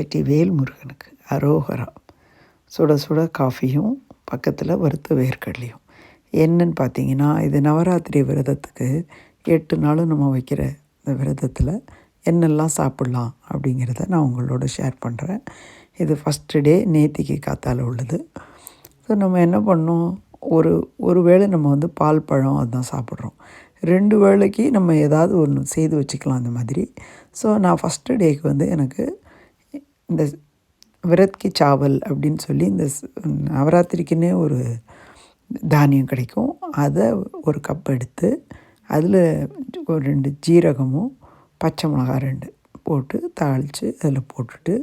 வெற்றி வேல் முருகனுக்கு அரோகரா. சுட சுட காஃபியும் பக்கத்தில் வறுத்த வேர்க்கடலையும். என்னன்னு பார்த்தீங்கன்னா இது நவராத்திரி விரதத்துக்கு எட்டு நாளும் நம்ம வைக்கிற இந்த விரதத்தில் என்னெல்லாம் சாப்பிட்லாம் அப்படிங்கிறத நான் உங்களோட ஷேர் பண்ணுறேன் இது ஃபஸ்ட்டு டே நேத்திக்கு காத்தால் உள்ளது. ஸோ நம்ம என்ன பண்ணோம்? ஒரு ஒரு வேளை நம்ம வந்து பால் பழம் அதுதான் சாப்பிட்றோம். ரெண்டு வேளைக்கு நம்ம ஏதாவது ஒன்று செய்து வச்சுக்கலாம் அந்த மாதிரி. ஸோ நான் ஃபஸ்ட்டு டேக்கு வந்து எனக்கு இந்த விரத்கி சாவல் அப்படின்னு சொல்லி இந்த ஸ்- நவராத்திரிக்குன்னே ஒரு தானியம் கிடைக்கும். அதை ஒரு கப் எடுத்து அதில் ஒரு ரெண்டு ஜீரகமும் பச்சை மிளகாய் ரெண்டு போட்டு தாளித்து அதில் போட்டுட்டு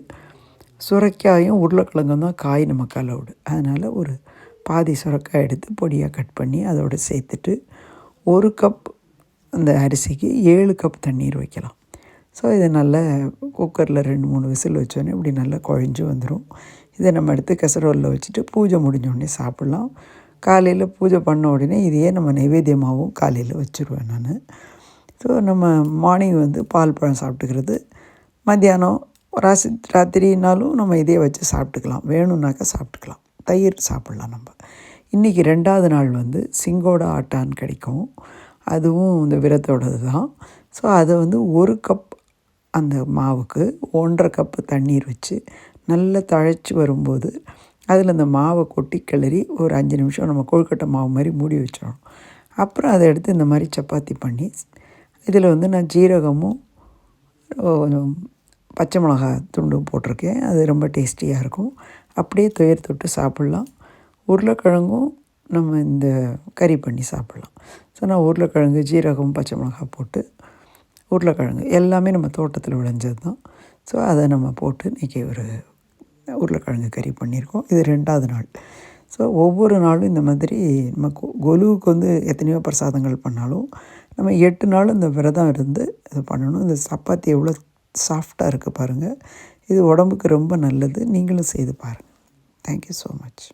சுரைக்காயும் உருளைக்கிழங்கும் தான் காய் நமக்கு அலவுடு அதனால் ஒரு பாதி சுரக்காய் எடுத்து பொடியாக கட் பண்ணி அதோடு சேர்த்துட்டு ஒரு கப் அந்த அரிசிக்கு ஏழு கப் தண்ணீர் வைக்கலாம். ஸோ இதை நல்லா குக்கரில் ரெண்டு மூணு விசில் வச்சோன்னே இப்படி நல்லா குழஞ்சி வந்துடும் இதை நம்ம எடுத்து கெசரோலில் வச்சுட்டு பூஜை முடிஞ்ச உடனே சாப்பிட்லாம். காலையில் பூஜை பண்ண உடனே இதையே நம்ம நைவேத்தியமாகவும் காலையில் வச்சுருவேன் நான். ஸோ நம்ம மார்னிங் வந்து பால் பழம் சாப்பிட்டுக்கிறது. மத்தியானம் ராசி ராத்திரினாலும் நம்ம இதே வச்சு சாப்பிட்டுக்கலாம். வேணும்னாக்கா சாப்பிட்டுக்கலாம். தயிர் சாப்பிட்லாம் நம்ம. இன்றைக்கி ரெண்டாவது நாள் வந்து சிங்கோட ஆட்டான் கிடைக்கும். அதுவும் இந்த விரத்தோடது தான். ஸோ அதை வந்து ஒரு கப் அந்த மாவுக்கு ஒன்றரை கப்பு தண்ணீர் வச்சு நல்லா தழைச்சி வரும்போது அதில் அந்த மாவை கொட்டி கிளறி ஒரு அஞ்சு நிமிஷம் நம்ம கொழுக்கட்டை மாவு மாதிரி மூடி வச்சிடணும். அப்புறம் அதை எடுத்து இந்த மாதிரி சப்பாத்தி பண்ணி இதில் வந்து நான் ஜீரகமும் கொஞ்சம் பச்சை மிளகாய் துண்டும் போட்டிருக்கேன். அது ரொம்ப டேஸ்டியாக இருக்கும். அப்படியே துயர் தொட்டு சாப்பிட்லாம். உருளைக்கிழங்கும் நம்ம இந்த கறி பண்ணி சாப்பிட்லாம். ஸோ நான் உருளைக்கிழங்கு ஜீரகம் பச்சை மிளகாய் போட்டு உருளைக்கிழங்கு எல்லாமே நம்ம தோட்டத்தில் விளைஞ்சது தான். ஸோ அதை நம்ம போட்டு இன்றைக்கி ஒரு உருளைக்கிழங்கு கறி பண்ணியிருக்கோம். இது ரெண்டாவது நாள். ஸோ ஒவ்வொரு நாளும் இந்த மாதிரி நம்ம கொ- கொலுவுக்கு வந்து எத்தனையோ பிரசாதங்கள் பண்ணாலும் நம்ம எட்டு நாள் இந்த விரதம் இருந்து இது பண்ணணும். இந்த சப்பாத்தி எவ்வளோ சாஃப்டாக இருக்குது பாருங்கள் இது உடம்புக்கு ரொம்ப நல்லது. நீங்களும் செய்து பாருங்கள் தேங்க்யூ ஸோ மச்